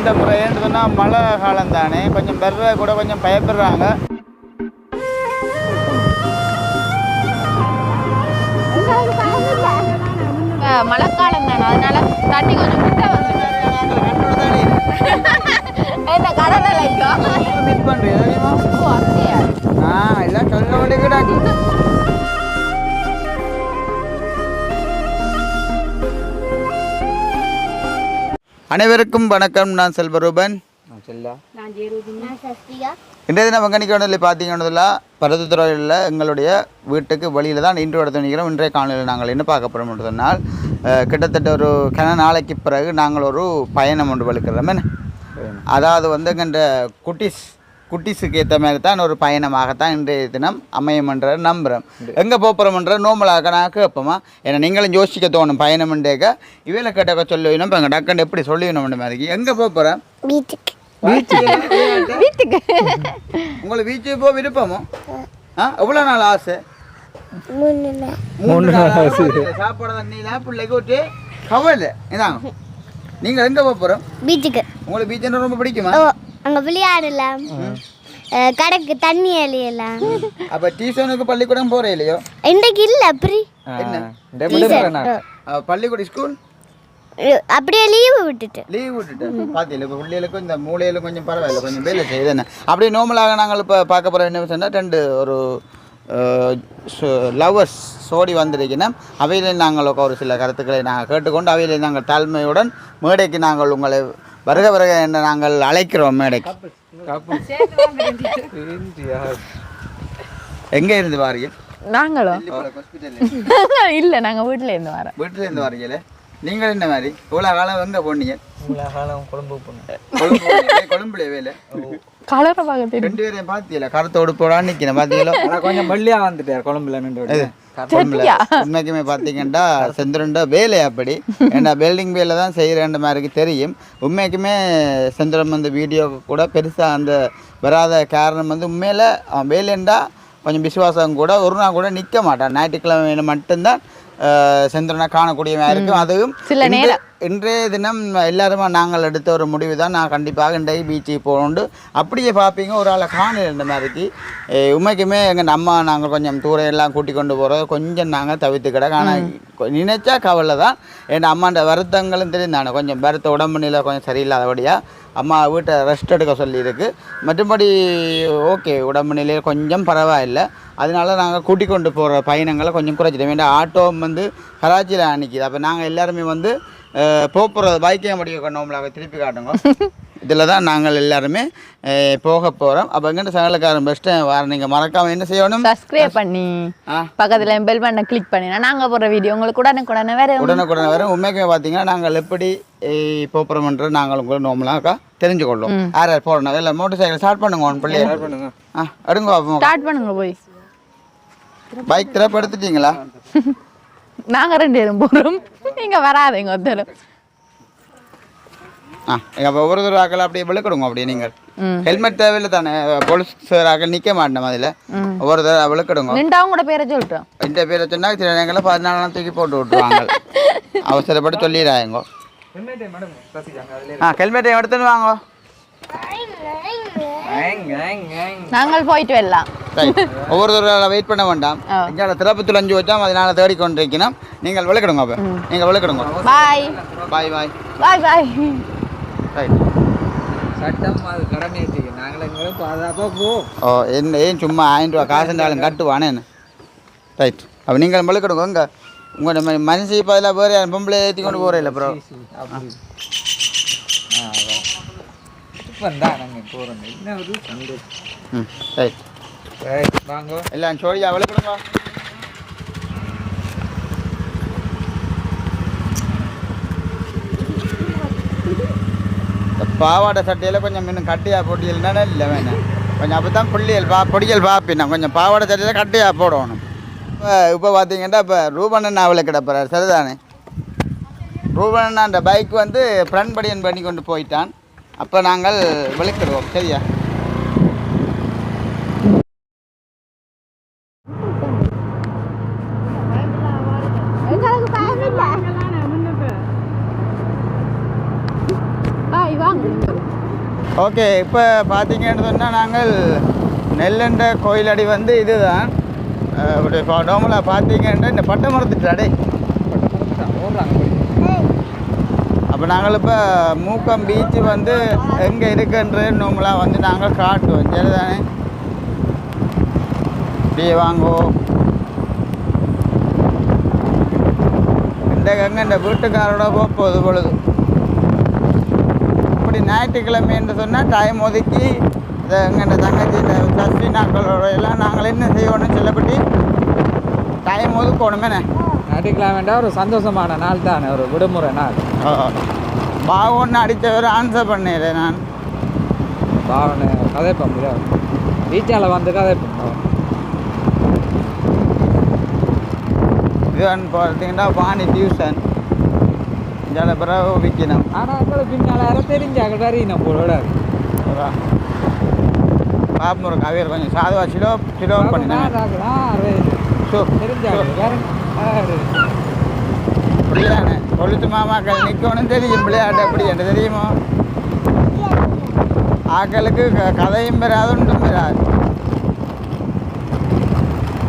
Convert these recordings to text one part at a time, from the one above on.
இந்த முறை ஏன்னு மழை காலம் தானே கொஞ்சம் பெற கூட கொஞ்சம் பயப்படுறாங்க மழைக்காலம் தானே அதனால தண்ணி கொஞ்சம் கிட்ட வந்து கடலை ஆ எல்லாம் சொல்ல வேண்டியது அனைவருக்கும் வணக்கம். நான் செல்வரூபன் செல்லா. இன்றைய தினம் வெங்கனிக்கோணில் பார்த்தீங்கன்னா பருத்துத்துறையில் எங்களுடைய வீட்டுக்கு வெளியில் தான் இன்று எடுத்து நிற்கிறோம். இன்றைய காலையில் நாங்கள் என்ன பார்க்க போகிறோம் என்று சொன்னால் கிட்டத்தட்ட ஒரு கன நாளைக்கு பிறகு நாங்கள் ஒரு பயணம் ஒன்று வலுக்கிறோம் அதாவது வந்து எங்கள்கிட்ட குட்டிஸ் குட்டிஸுக்கு ஏற்ற மாதிரி தான் ஒரு பயணமாகத்தான் இன்றைய தினம் அமையும்ன்ற நம்புகிறோம் எங்கே போகிறோம்ன்ற நோமலாக நான் கேட்போமா? ஏன்னா நீங்களும் யோசிக்க தோணும் பயணம்ன்றேக்க இவையில் கேட்டாக்க சொல்லி வேணும் இப்போ எங்கள் டக்குன்னு எப்படி சொல்லி வேணும்ன்ற மாதிரி எங்கே போகிறேன் வீட்டுக்கு. வீட்டுக்கு. உங்களுக்கு பீச்சு போக விருப்பமோ? ஆ எவ்வளோ நாள் ஆசை? மூணு நாள். சாப்பாடு தண்ணியில் பிள்ளைக்கு விட்டு கவலை. இதாங்க நீங்கள் எங்கே போக போகிறோம் வீட்டுக்கு. உங்களுக்கு பீச்சுன்னு ரொம்ப பிடிக்குமா? அங்கே விளையாடலாம் கடைக்கு தண்ணி அழியலாம் அப்போ டியூஷனுக்கு பள்ளிக்கூடம் போகிறே இல்லையோ? இன்றைக்கு இல்லை அப்படி. என்ன? அஹ், பள்ளிக்கூடம் ஸ்கூல்? அப்படியே லீவு விட்டுட்டு. லீவ் விட்டுட்டு. பார்த்தீங்களா இப்போ பிள்ளைகளுக்கும் இந்த மூளையில கொஞ்சம் பரவாயில்ல கொஞ்சம் வேலை செய்யுது என்ன அப்படியே நார்மலாக நாங்கள் இப்போ பார்க்க போகிற என்ன சொன்னால் ரெண்டு ஒரு லவர்ஸ் சோடி வந்திருக்கணும் அவையில் நாங்கள் ஒரு சில கருத்துக்களை நாங்கள் கேட்டுக்கொண்டு அவையில் நாங்கள் தாழ்மையுடன் மேடைக்கு நாங்கள் உங்களை வருக வருக என்று நாங்கள் அழைக்கிறோம் மேடைக்கு. எங்கே இருந்து வாரீங்க? நாங்களும் இல்ல நாங்க வீட்டுல இருந்து வரோம். வீட்டில் இருந்து வாரீங்களே? நீங்கள் என்ன மாதிரி? இவ்வளோ காலம் எங்கே போனீங்க? கொழும்பு போனீங்க. கொழும்புல வேலை? கலரை பார்க்க தெரியும். ரெண்டு பேரையும் பாத்தீங்களா கருத்தோடு போடா நிக்கிறேன். பாத்தீங்களா கொஞ்சம் பள்ளியா வந்துட்டார் கொழம்புல நின்று உண்மைக்குமே பார்த்தீங்கன்னா செந்துரண்ட வேலை அப்படி. ஏன்னா பில்டிங் வேலை தான் செய்கிறேன்ற மாதிரி தெரியும். உண்மைக்குமே செந்துரம் வந்து வீடியோ கூட பெருசாக அந்த வராத காரணம் வந்து உண்மையில் அவன் வேலைண்டா கொஞ்சம் விசுவாசம் கூட ஒரு நாள் கூட நிற்க மாட்டான். ஞாயிற்றுக்கிழமை மட்டும்தான் செந்திரனை காணக்கூடியவன் இருக்கும் அதுவும் சில நேரம். இன்றைய தினம் எல்லாருமா நாங்கள் எடுத்த ஒரு முடிவு தான். நான் கண்டிப்பாக இன்றைக்கு பீச்சுக்கு போகணுண்டு அப்படியே பார்ப்பீங்க. ஒரு ஆளை காணல இந்த மாதிரிக்கு. உண்மைக்குமே எங்கள் அம்மா நாங்கள் கொஞ்சம் தூரம் எல்லாம் கூட்டி கொண்டு போகிறோம் கொஞ்சம் நாங்கள் தவிர்த்து கிடக்கு ஆனால் நினைச்சா கவலை தான். என் அம்மாண்ட வருத்தங்களும் தெரியும் தானே. கொஞ்சம் வருத்த உடம்பு நிலை கொஞ்சம் சரியில்லாதபடியாக அம்மா வீட்டை ரெஸ்ட் எடுக்க சொல்லியிருக்கு. மற்றபடி ஓகே உடம்பு நிலையில் கொஞ்சம் பரவாயில்லை. அதனால நாங்கள் கூட்டிக் கொண்டு போகிற பயணங்களை கொஞ்சம் குறைச்சிட்டோம். ஏன்னா ஆட்டோ வந்து கராச்சியில் அன்னைக்கு அப்போ நாங்கள் எல்லாருமே வந்து போகிற பைக்கே முடிய கொண்டோம்லாக திருப்பி காட்டுங்க. இதில் தான் நாங்கள் எல்லாருமே போக போகிறோம் அப்போ எங்கிட்ட சகலக்காரன் பெஸ்ட்டு வர நீங்கள் மறக்காமல் என்ன செய்யணும்? சப்ஸ்கிரைப் பண்ணி பக்கத்துல பெல் பட்டனை கிளிக் பண்ணினா நாங்க போடுற வீடியோ உங்களுக்கு உடனுக்குடனே வேற உடனுக்குடனே வரும். உண்மைக்குமே பார்த்தீங்கன்னா நாங்கள் எப்படி போகிறோம்ன்றது நாங்கள் உங்களுக்கு நோம்பலாக்கா தெரிஞ்சுக்கொள்ளும். யார் யார் போகிறோம் இல்லை மோட்டர் சைக்கிள் ஸ்டார்ட் பண்ணுங்க ஒன் பிள்ளைய. பண்ணுங்க ஆ எடுங்க அப்போ. ஸ்டார்ட் பண்ணுங்க போய். பைக் திறப்பு எடுத்துட்டீங்களா? நாங்க ரெண்டு பேரும் போறோம். நீங்க வராதீங்க ஒருத்தரும் ஆ அப்போ ஒரு ஆக்கள் அப்படியே விழுக்கிடுங்க அப்படியே நீங்கள். ஹெல்மெட் தேவையில்லை தானே போலீஸ் ஆக்கள் நிற்க மாட்டோம் அதில் ஒவ்வொரு தடவை விழுக்கிடுங்க நின்றவங்க கூட பேரை சொல்லிட்டோம் இந்த பேரை சொன்னால் சில நேரங்களில் பதினாலாம் தூக்கி போட்டு விட்ருவாங்க அவசரப்பட்டு சொல்லிடுறாங்க மேடம் ரசிக்காங்க அதுல ஆ ஹெல்மெட்டை எடுத்துன்னு வாங்க. நாங்கள் போயிட்டு வரலாம். ஒவ்வொரு தடவை வெயிட் பண்ண வேண்டாம். இங்கே திறப்பு துளஞ்சு வச்சோம் அதனால தேடிக்கொண்டிருக்கணும் நீங்கள் விளக்கிடுங்க அப்போ. நீங்கள் விளக்கிடுங்க. பாய் பாய் பாய் பாய் பாய் ரைட் சட்டம் அது கடமை செய்யும் நாங்கள் எங்களும் பாதுகாப்பா போ. ஓ என்ன ஏன் சும்மா ஆயிரம் ரூபா காசு இருந்தாலும் கட்டுவானே என்ன? ரைட் அப்போ நீங்கள் விளக்கிடுங்க இங்கே உங்கள் நம்ம மனுஷி பதிலாக வேறு யாரும் பொம்பளை ஏற்றி கொண்டு போகிறேன் இல்லை ப்ரோ இப்போ தான் நாங்கள் போகிறோம் என்ன ஒரு சந்தோஷம் ம் ரைட் வாங்க. எல்லாம் சோழியா விளக்கிடுங்க. பாவாடை சட்டையில் கொஞ்சம் இன்னும் கட்டியாக போட்டியல்னா இல்லை வேணாம் கொஞ்சம் அப்போ தான் புள்ளியல் பா பொடியல் பாப்பினா கொஞ்சம் பாவாடை சட்டையில் கட்டியாக போடணும். இப்போ இப்போ பார்த்தீங்கன்னா இப்போ ரூபண்ணன் அவளை கிடப்புறார் சரிதானே? ரூபண்ணன் அந்த பைக் வந்து ஃப்ரெண்ட் படியன் பண்ணி கொண்டு போயிட்டான். அப்போ நாங்கள் விளக்கிடுவோம் சரியா பாய் வாங்க ஓகே இப்போ பார்த்தீங்கன்னு சொன்னால் நாங்கள் நெல்லண்ட கோயிலடி வந்து இதுதான். இப்படி நோமலாக பார்த்தீங்கன்னா இந்த பட்டை போய். அப்போ நாங்கள் இப்போ மூக்கம் பீச்சு வந்து எங்கே இருக்குன்றது நோமலாக வந்து நாங்கள் காட்டுவோம். சரிதானே? இப்படியே வாங்குவோம். இந்த கங்க இந்த வீட்டுக்காரோட போகுது பொழுது. ஞாயிற்றுக்கிழமை என்று சொன்னால் டைம் ஒதுக்கி இந்த எங்கள் தங்கச்சி இந்த சஸ்வி நாட்களோட எல்லாம் நாங்கள் என்ன செய்யணும் சொல்லப்பட்டி டைம் ஒதுக்கணுமேண்ணே ஞாயிற்றுக்கிழமை ஒரு சந்தோஷமான நாள் தானே ஒரு விடுமுறை நாள். பாவம்னு அடித்தவர் ஆன்சர் பண்ணிடுறேன் நான். பாவனை கதைப்போம் வீச்சால வந்து கதைப்போம் இது வந்து பார்த்தீங்கன்னா வாணி டியூஷன் பிறகு விற்கணும் ஆனால் எங்களுக்கு பின்னால் யாரும் தெரிஞ்சாங்க தெரியணும் போல பாப்பம் ஒரு கவியர் கொஞ்சம் சாதுவா சிலோ சிலோ பண்ணினேன்? பிள்ளையானே கொளுத்து மாமாக்கள் நிற்கணும் தெரியும் விளையாட்டு எப்படி என்று தெரியுமோ ஆக்களுக்கு கதையும் பெறாது ஒன்றும் பெறாது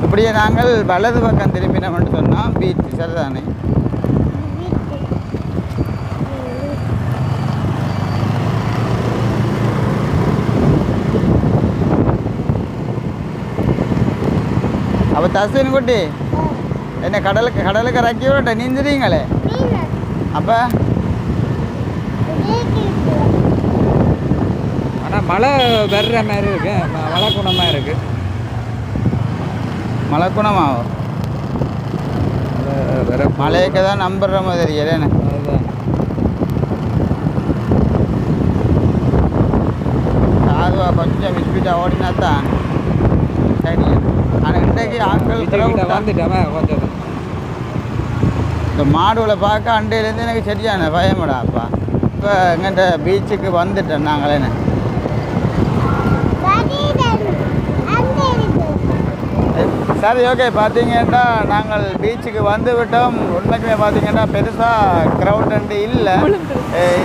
இப்படியே நாங்கள் வலது பக்கம் திரும்பினோம்னு சொன்னால் பீச் சரிதானே அப்போ தஸ்வின் குட்டி என்ன கடலுக்கு கடலுக்கு ரக்கி விட்ட நீந்துறீங்களே அப்போ ஆனால் மழை வர்ற மாதிரி இருக்கு மழை குணமாக இருக்கு மழை குணமாகும் வர மழைக்கு தான் நம்புற மாதிரி அதுதான். சாதுவா கொஞ்சம் விஸ்பிட்டா ஓடினா தான் ஆனால் இன்றைக்கு ஆட்கள் கொஞ்சம் இந்த மாடுகளை பார்க்க அண்டையிலேருந்து எனக்கு சரியான பயமடா அப்பா. இப்போ எங்கிட்ட பீச்சுக்கு வந்துட்டோம் நாங்களே சரி ஓகே பார்த்தீங்கன்னா நாங்கள் பீச்சுக்கு வந்து விட்டோம். உண்மைக்குமே பார்த்தீங்கன்னா பெருசாக க்ரௌட் இல்லை.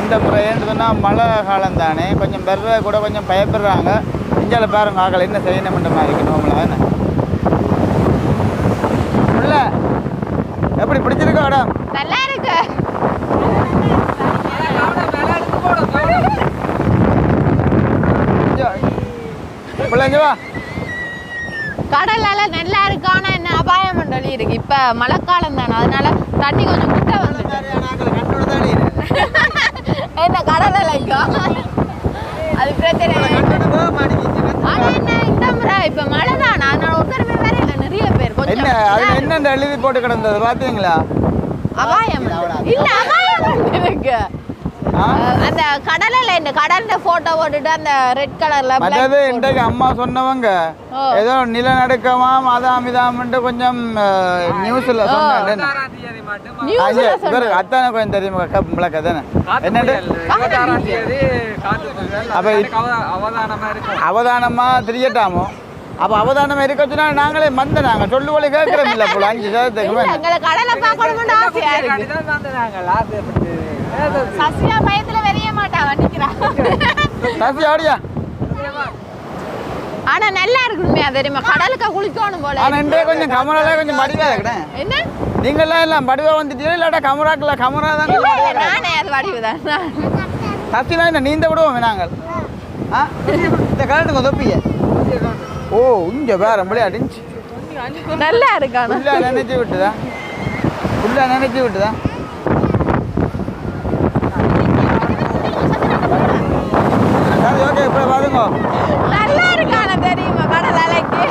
இந்த முறை ஏன்னு சொன்னால் மழை காலம் தானே. கொஞ்சம் பெற கூட கொஞ்சம் பயப்படுறாங்க. இஞ்சால பாருங்க ஆக்கள் என்ன செய்யணும்ன்ற மாதிரி இருக்கு நோமலா என்ன உள்ள எப்படி பிடிச்சிருக்கா இடம் நல்லா இருக்கு பிள்ளைங்க வா. கடலால நல்லா இருக்கு ஆனா என்ன அபாயம் சொல்லி இருக்கு இப்ப மழைக்காலம் தானே அதனால தண்ணி கொஞ்சம் கிட்ட வந்துட்டு என்ன கடல் அலைக்கா அது பிரச்சனை. ஆனா என்ன இந்த முறை இப்ப மழை தானே அதனால ஒருத்தருமே வேற இல்லை நிறைய பேர் என்ன கொஞ்சம் அது என்னென்ன எழுதி போட்டு கிடந்தது பார்த்தீங்களா அபாயம் இல்ல அபாயம் இருக்கு அந்த கடல்ல இந்த கடல்ல போட்டோ போட்டுட்டு அந்த ரெட் கலர்ல மற்றது இன்றைக்கு அம்மா சொன்னவங்க. ஏதோ நிலநடுக்கமாம் அதாம் இதாமன்ட்டு கொஞ்சம் நியூஸ்ல சொன்னாங்க. அத்தான கொஞ்சம் தெரியுமா? தானே? இருபத்தாறாம் தேதி காத்து புயல். அப்ப அவதானமா தெரியட்டாமோ? அப்ப அவதானம் இருக்கச்சுன்னா நாங்களே மந்த நாங்க. சொல்லுவோம் கேட்கறோம் இல்ல போல. அஞ்சு சதத்துக்கு கடலை பார்க்கணும்னு ஆசையா இருக்கு. சசியா பயத்துல வெறிய மாட்டா வண்டிக்கிறா சசி ஆடியா ஆனா நல்லா இருக்குமே தெரியுமா? கடலுக்கு குளிக்கணும் போல. ஆனா இன்றைய கொஞ்சம் கமரால கொஞ்சம் படிவா இருக்கேன் என்ன? நீங்கெல்லாம் எல்லாம் படிவா வந்துட்டீங்களா? இல்லாட்டா கமராக்குல கமரா தான் நானே அது சத்தினா என்ன நீந்த விடுவோம் நாங்கள். ஆ? இந்த கரண்ட்டுக்கு தொப்பிய. ஓ இங்க வேற விளையாடிச்சு நல்லா இருக்கானு ஃபுல்லா நினைச்சு விட்டுதா? ஃபுல்லா நினைச்சு விட்டுதா? ஓகே இப்போ பாருங்க. நல்லா இருக்கான தெரியுமா கடல் அலைக்கு?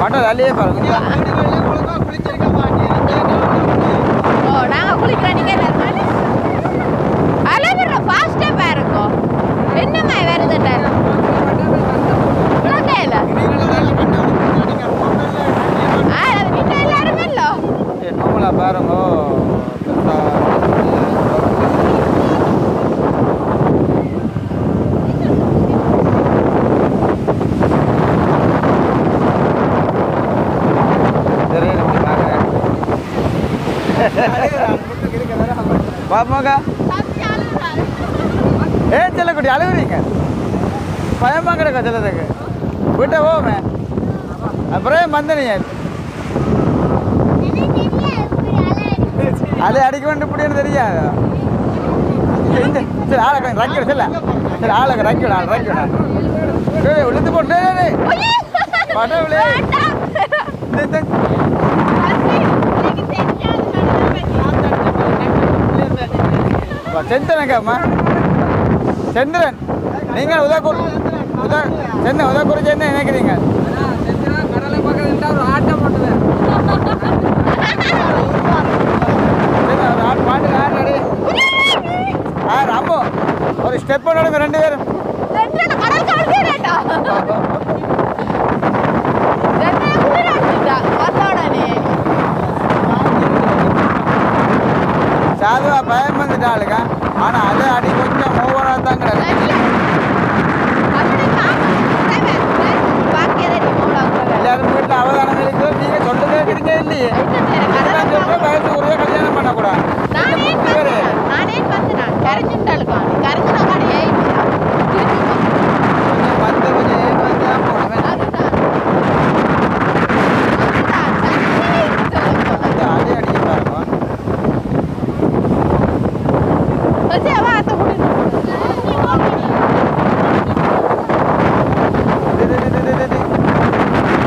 பட்டம் அள்ளியே பாருங்க. ஓ நாங்க குளிக்கிறோம் நீங்க அளவிட ஃபாஸ்டா பாருங்க என்னமா வருதுட்ட உலகையில ஆ அது வீட்டுல எல்லாரும் இல்ல நோமலா பாருங்க பாப்பாக்கா அழுகுறாரு அப்படி அழுகுறீங்க. பயமா கிடக்க சிலதுக்கு வீட்டை போமே அப்புறம் வந்தனீங்க அலை அடிக்க வேண்டும் இப்படின்னு தெரியாது. சரி ஆளை ரக்கிட செல்ல. சரி ஆளை ரக்கிட ஆள் ரக்கிட டேய் உளுந்து போட்டு டேய், டேய். இந்த- செந்தனக்கம்மா. செந்திரன் நீங்கள் உதக்கூர் உத சென்னை உதக்கூர் என்ன நினைக்கிறீங்க? ஆட்டம் போட்டுவேன் பாட்டு ஆடு. ஆ ராமு ஒரு ஸ்டெப் பண்ணுங்க ரெண்டு பேரும். சாதுவா பயம் வந்துட்டாளுங்க. ஆனா அதை அடி கொஞ்சம் ஓவரா தான் கிடக்கு. எல்லாரும் வீட்டில் அவதானம் இருக்கு நீங்க சொல்ல கேட்குறீங்க இல்லையே. வயசு ஒரே கல்யாணம் பண்ணக்கூடாது? நானே வந்தேன். கரைஞ்சுட்டாளுக்கான். கரைஞ்சுனா கடையே இல்லையா? கொஞ்சம் வந்து கொஞ்சம் ஏமாந்து தான் போனவன் அதுதான். அதுதான். சரி, சொல்லுங்க. அடி அடிக்க பாருங்க சரி, அவ அத்தை கூட்டிட்டு டி, டி, டி, டி, டி, டி.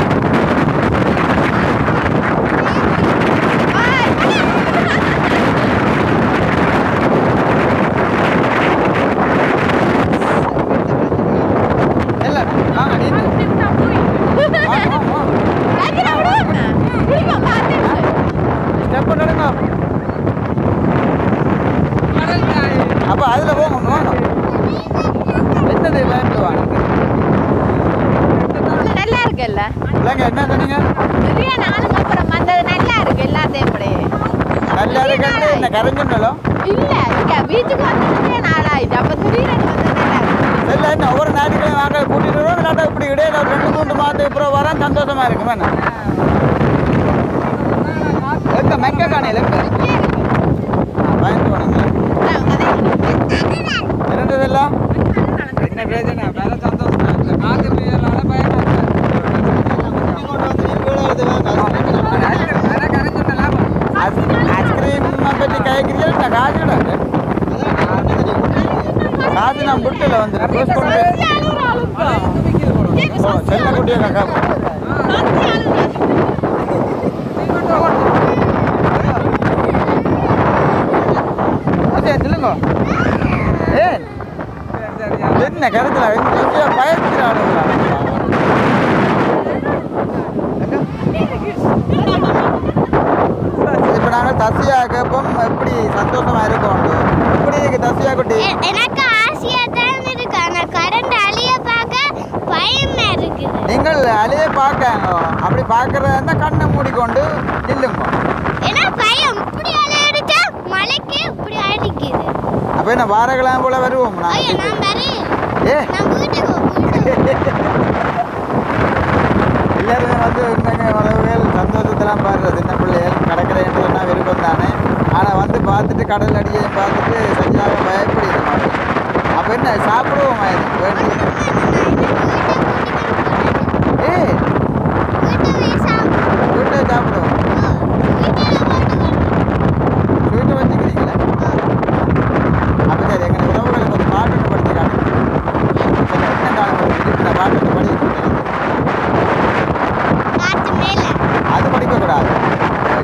இல்ல வாங்க நீங்க வாங்க, வாங்க, வாங்க. ராஜினா விடுவாங்க. விடுங்க, பார்த்துட்டு. ஸ்டெப் நடுங்க கடல் தாய் அப்ப அதுல போங்க ஒண்ணு வாங்க என்னது லைன்ல வாங்க இது நல்லா இருக்குல்ல இல்லைங்க என்ன சொன்னீங்க நிறைய நாளுக்கு அப்புறம் வந்தது நல்லா இருக்கு எல்லாத்தையும் கூட நல்லா கரைஞ்சுண்டலும் இல்ல இங்க பீச்சுக்கு வந்து நிறைய நாள் ஆயிடுச்சு அப்ப திடீர்னு இல்லை என்ன ஒவ்வொரு ஞாயிற்றுக்கிழமை வாங்க கூட்டிட்டு வருவோம் இல்லாட்டா இப்படி இடையில ஒரு ரெண்டு மூணு மாதத்துக்கு அப்புறம் வரேன் சந்தோஷமா இருக்கு வேணா எங்க மெக்க காணையில் எங்க பயந்து போனீங்க இரண்டதெல்லாம் என்ன பிரச்சனை வேலை சந்தோஷம் தான் இந்த காத்து புயலால பயமா இருக்கு வேலை கரைஞ்சுட்ட லாபம் ஐஸ்கிரீம் பற்றி கேட்குறீங்க நான் காசு விடாது காசு நான் புட்டில் வந்து க்ளோஸ் குட்டியை காக்கா அதே சொல்லுங்க. ஏன்? என்ன கருத்துல பயத்துறானுங்களா இப்போ நாங்கள் தசியா கேட்போம் எப்படி சந்தோஷமா இருக்கோம்? எப்படி இருக்கு தசியா குட்டி? எனக்கு ஆசையா தான் இருக்கு ஆனா கரண்ட் அழிய பார்க்க பயமா இருக்குது நீங்கள் அலைய பார்க்காங்க அப்படி பார்க்கறதா இருந்தால் கண்ணை மூடிக்கொண்டு நில்லுங்க அப்போ என்ன வாரக்கிழமை போல வருவோம் எல்லாருமே வந்து உண்மைங்க உறவுகள் சந்தோஷத்தெல்லாம் பாடுற சின்ன பிள்ளைகள் கடற்கரைன்றது சொன்னால் விருப்பம் தானே ஆனால் வந்து பார்த்துட்டு கடல் அடியை பார்த்துட்டு சரியாக பயப்படுது அப்போ என்ன சாப்பிடுவோமா இது வேண்டி ஏ வீட்டுக்கு சாப்பிட்டு வீட்டை சாப்பிடுவோம் வீட்டை வச்சுக்கிறீங்களா அப்போ சரி எங்களை உறவுகளுக்கு ஒரு பாட்டு படிச்சு காட்டுங்க சரி, என்ன காலம் இருக்கிற பாட்டு படிக்க காத்து மேல அது படிக்கக்கூடாது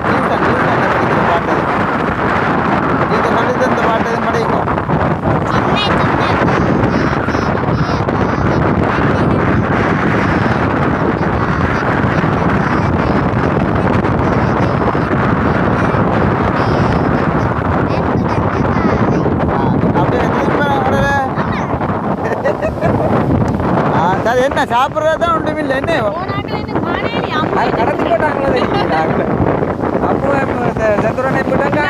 டியூஷன் டியூஷன் படிக்கிற பாட்டு நீங்கள் சொல்லி தந்த பாட்டு எதுவும் படிக்கும் சின்ன அப்படியே திருப்பி உடனே ஆ சரி என்ன சாப்பிட்றது தான் ஒன்றும் இல்லை என்ன? கடத்தி போட்டாங்களே அப்போ சந்திரனை போட்டாங்க?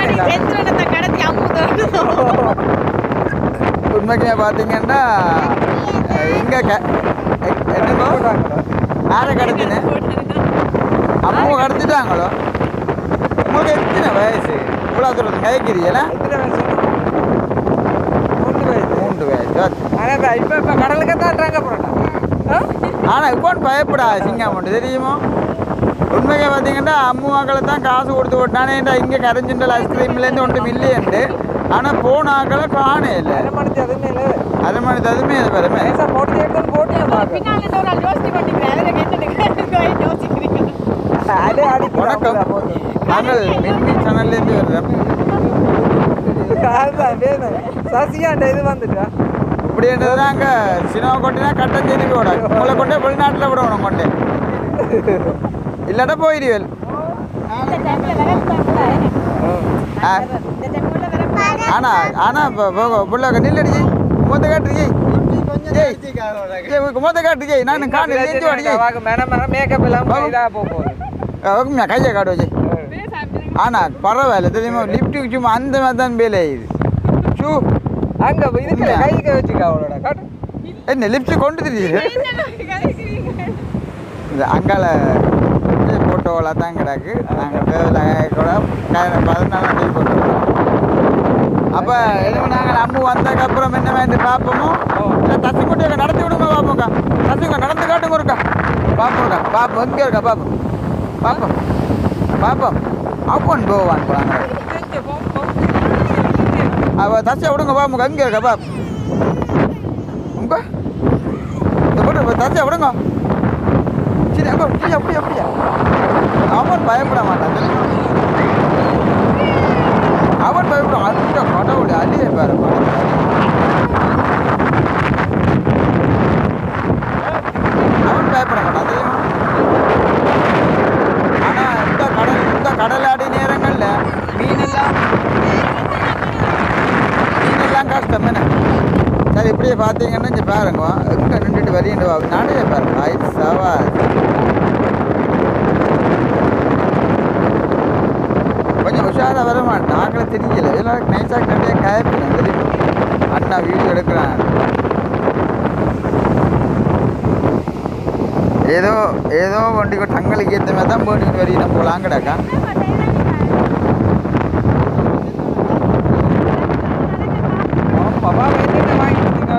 உண்மைக்குமே பார்த்தீங்கன்னா இங்கே என்னமோ யாரை கடத்தினேன் அம்மாவை கடத்திட்டாங்களோ? உங்களுக்கு எத்தனை வயசு? இவ்வளோ தூரம் கேட்குறீங்களா எத்தனை வயசு? மூணு வயசு. மூன்று வயசு. இப்ப இப்ப கடலுக்கு தான் ஆனால் இப்போ பயப்படா சிங்கம் மட்டும் தெரியுமா? உண்மையை பார்த்தீங்கன்னா அம்முவாக்களை தான் காசு கொடுத்து விட்டானே இங்கே கரைஞ்சுண்டல் ஐஸ்கிரீம்லேருந்து ஒன்றும் இல்லையண்டு ஆனால் போன ஆக்களை காணே இல்லை. அரை மணிக்கு அதுமே இல்லை அது மாதிரி ததுமே அது பெருமை வணக்கம். நாங்கள் மின்மி சேனல்லேருந்து வர்றோம். சசியாண்ட இது வந்துட்டா. இப்படின்றது அங்கே சினிமா கொட்டினா கட்டம் செய்து விட உங்களை கொண்டே வெளிநாட்டில் விடணும் கொண்டே இல்லாட்டா போயிடுவேல் ஆ. ஆனா ஆனா புள்ள நில்லடி முகத்தை காட்டு ஜெய். ஜெய். ஜெய் முகத்தை காட்டு ஜெய். நான் காட்டு நெஞ்சு வாடி மேடம் மேக்கப் எல்லாம் இதா போக போகுது. ஓகே கையை காட்டு ஜெய். ஆனா பரவாயில்ல தெரியுமா? லிஃப்ட் சும்மா அந்த மாதிரி தான் இது ஷூ அங்க இதுக்கு கைக்கு வச்சுக்க அவளோட. காட்டு. என்ன லிஃப்ட் கொண்டு தெரியுது. இந்த அங்கால ஃபோட்டோவெல்லாம் தான் கிடக்கு. நாங்கள் தேவையில்ல கூட பதினாலாம் தேதி போட்டு அப்போ எதுவும் நாங்கள் அம்மு வந்ததுக்கப்புறம் என்ன வேண்டி பார்ப்போமோ இல்லை தசி மட்டும் நடத்தி விடுங்க பார்ப்போங்க தசிங்க நடந்து காட்டுங்க இருக்கா பார்ப்போங்க பார்ப்போம் எங்கே இருக்கா பார்ப்போம் பார்ப்போம் பார்ப்போம் அப்போன் போவான் போகிறாங்க அவள் தச்சை விடுங்கப்பா உங்கள் எங்கே இருக்கப்பா பாப் உங்க இந்த போட்டு தசை விடுங்க. சரி அங்கே அப்படியா அப்படியா அப்படியா. அவன் பயப்பட மாட்டான் அவன் பயப்பட அடுத்த கடவுள் அழிய பாரு அவன் பயப்பட மாட்டான் தெரியுமா ஆனா இந்த கடல் இந்த கடலாடி நேரங்கள்ல மீன் எல்லாம் மீன் எல்லாம் கஷ்டம் என்ன சரி இப்படியே பார்த்தீங்கன்னா இங்கே பாருங்க. எங்கே நின்றுட்டு வெளியிட்டு வா நானே பாருங்க. ஐ சவா கொஞ்சம் உஷாராக வர மாட்டேன் ஆக்களை தெரியல எல்லாம் நைஸாக நிறைய கயப்பினேன் தெரியும் அண்ணா வீடியோ எடுக்கிறான் ஏதோ ஏதோ வண்டிக்கு தங்களுக்கு ஏற்ற மாதிரி தான் போட்டுக்கிட்டு வரையும் போலாங்கடாக்கா பாப்பா என்ன வாங்கிட்டீங்க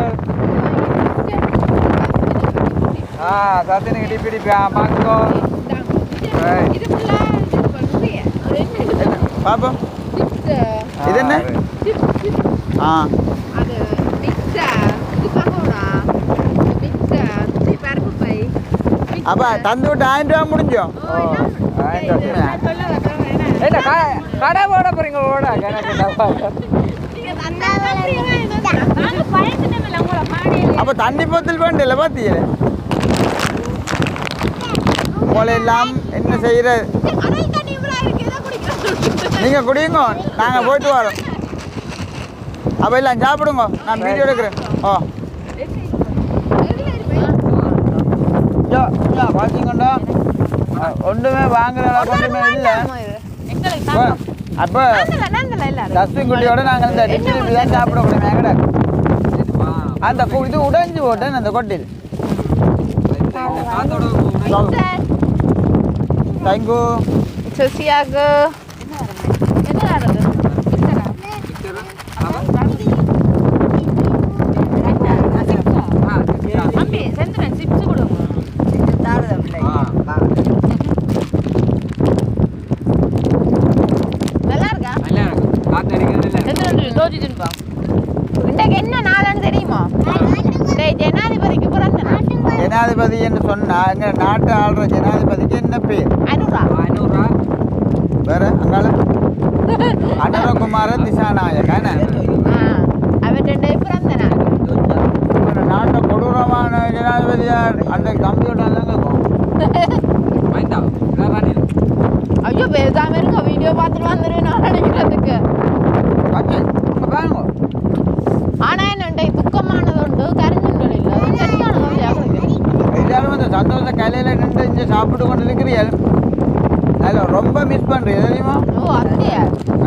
ஆ சத்தினுக்கு டிப்பி ஆ பாங்கோ பாப்போம் இது என்ன ஆ அப்போ தந்து விட்டு ஆயிரம் ரூபா முடிஞ்சோம் என்ன கடை ஓட போறீங்க ஓட அப்போ தண்ணி போத்தல் வேண்டியல பார்த்தீங்க எல்லாம் என்ன செய்கிற நீங்கள் குடியுங்க நாங்கள் போயிட்டு வரோம். அப்போ எல்லாம் சாப்பிடுங்க நான் வீடியோ எடுக்கிறேன். ஓ பார்த்தீங்கண்டா ஒன்றுமே வாங்குற ஒன்றுமே இல்லை. அப்போ தஸ்வின் குட்டியோட நாங்கள் இந்த டிப்பி தான் சாப்பிட முடியும். எங்கடா அந்த இது உடைஞ்சு போட்டேன் அந்த கொட்டில். 땡구. 조시하고. சொன்னா எங்க நாட்டை ஆள்ற ஜனாதிபதிக்கு என்ன பேர்? அனுரா வேற அங்கால அனுரகுமார திசாநாயகன் ஆ அவர்கிட்ட பிறந்த நாள் நாட்டை கொடூரமான ஜனாதிபதியார் அந்த கம்ப்யூட்டர் தாங்க ஐயோ பேசாம இருங்க. வீடியோ பார்த்துட்டு வந்துருவேன் நான் நினைக்கிறதுக்கு ஓகே அங்க பாருங்க ஆனா என்ன துக்கமானது உண்டு கருங்குண்டல் இல்லை அது சரியான கவலையாக இருக்கு எல்லாரும் வந்து சந்தோஷ கலையில நின்று இங்கே சாப்பிட்டு கொண்டு இருக்கிறீர்கள் அதில் ரொம்ப மிஸ் பண்ணுறீங்க தெரியுமா?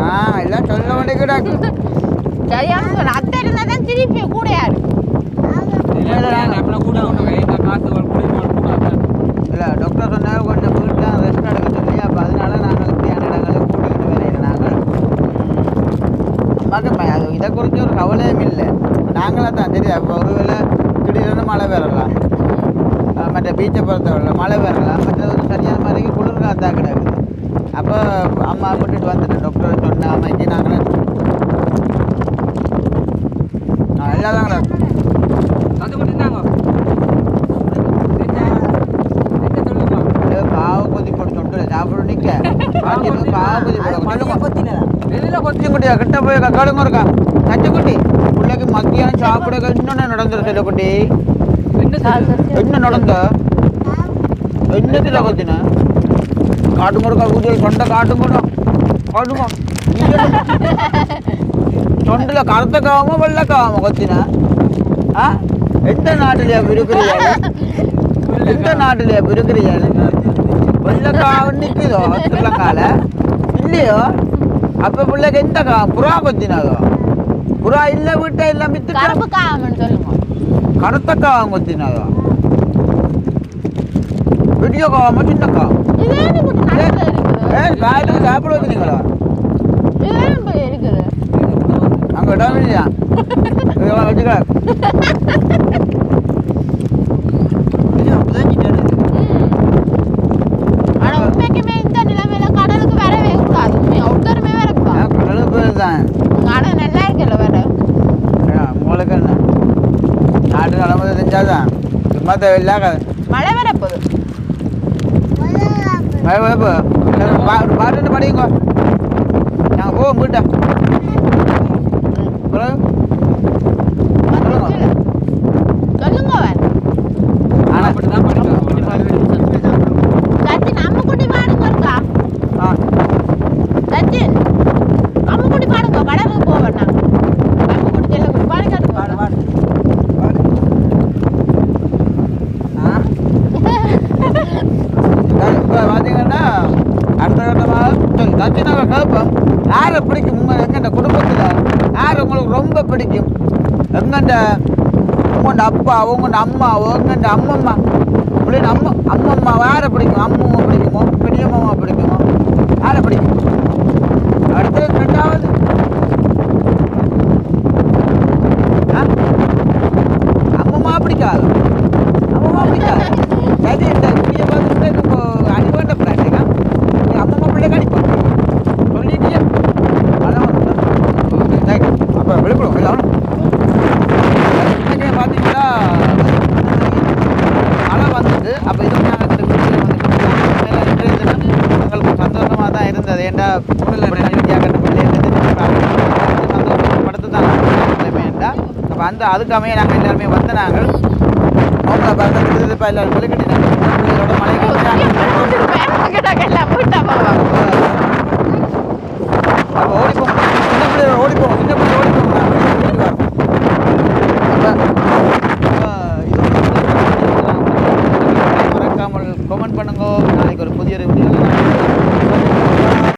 ஆ எல்லாம் சொல்ல வேண்டியதாக்கு சரியான சொல்ல அத்தை இருந்தா தான் திருப்பி கூட யாரு இல்லை டாக்டர் சொன்னாங்க கொஞ்சம் வீட்டில் ரெஸ்ட் எடுக்க சொல்லி அப்போ அதனால நாங்கள் இப்படியான இடங்களுக்கு கூட்டிகிட்டு வரையில நாங்கள் மகன் அது இதை குறித்து ஒரு கவலையும் இல்லை நாங்கள் நாங்களாக தான் தெரியும் இப்போ ஒருவேளை திடீர்னு மழை வரலாம் அஹ் மற்ற பீச்சை பொறுத்தவரை மழை வரலாம். மற்ற ஒரு சரியான மாதிரி குளிர் காத்தா கிடக்குது அப்போ அம்மா கூட்டிட்டு வந்துட்டேன். டாக்டர் சொன்ன அம்மைக்கு நாங்களே நான் எல்லாம் தான் கிடக்கும் கிட்ட போய் கேளுங்க இருக்கா? சச்சக்குட்டி பிள்ளைக்கு மத்தியானம் சாப்பிட இன்னொன்னு நடந்துரு செல்லக்குட்டி என்ன நடந்த? என்னத்துல கொத்தின காட்டுங்க இருக்கா ஊதியல் சொண்டை காட்டுங்க காட்டுங்க சொண்டில் கருத்த காவமோ வெள்ளை காவமோ கொத்தின ஆ? எந்த நாட்டிலையா இருக்கிறீர்கள் எந்த நாட்டிலையா இருக்கிறீர்கள் வெள்ளக்காவன் நிற்குதோ ஸ்ரீலங்கால இல்லையோ? அப்போ பிள்ளைக்கு எந்த காவம் புறா கொத்தினதோ புறா இல்லை வீட்டை எல்லாம் கருப்பு சொல்லுங்க கருத்த காவம் கொத்தினதோ பெரிய காவமோ சின்ன காவம் இது ஏன் இப்படி நடுவுல இருக்குது ஏ காலையில் சாப்பிட இருக்குது அங்கே இடம் இல்லையா? இதெல்லாம் வச்சுக்க. மழை வரப்போகுது பாட்டு படிங்க நாங்கள் போவோம் வீட்டை பிறகு சொல்லுங்க. சொல்லுங்க வேற ஆனால் அப்படிதான் படிக்கலாம் சச்சின் அம்முக்குட்டி பாடுங்க இருக்கா ஆ சச்சின் அம்முக்குட்டி பாடுங்க கடலுக்கு போவேன் நான் அம்முக்குட்டி செல்ல பாடு பாடு பாடு இப்போ பார்த்தீங்கன்னா அடுத்த கட்டமாக சொல்லி தட்சிணாவை கேட்போம் யாரை பிடிக்கும் உங்கள் எங்கள்ட குடும்பத்தில் யார் உங்களுக்கு ரொம்ப பிடிக்கும் எங்கள்ட உங்கள்ட அப்பா உங்கள்ட அம்மாவோ எங்கள்ட அம்மம்மா. அப்படின்னு அம்மா அம்மம்மா வேற பிடிக்கும். அம்மம்மா பிடிக்குமோ? பெரியம்மாவை பிடிக்குமோ? வேற பிடிக்கும். அடுத்தது ரெண்டாவது வந்து அதுக்காமே நாங்கள் எல்லாருமே வந்து நாங்கள் அவங்கள பார்த்து திருதிப்பாக எல்லாரும் சொல்லி கட்டினாங்க பிள்ளைகளோட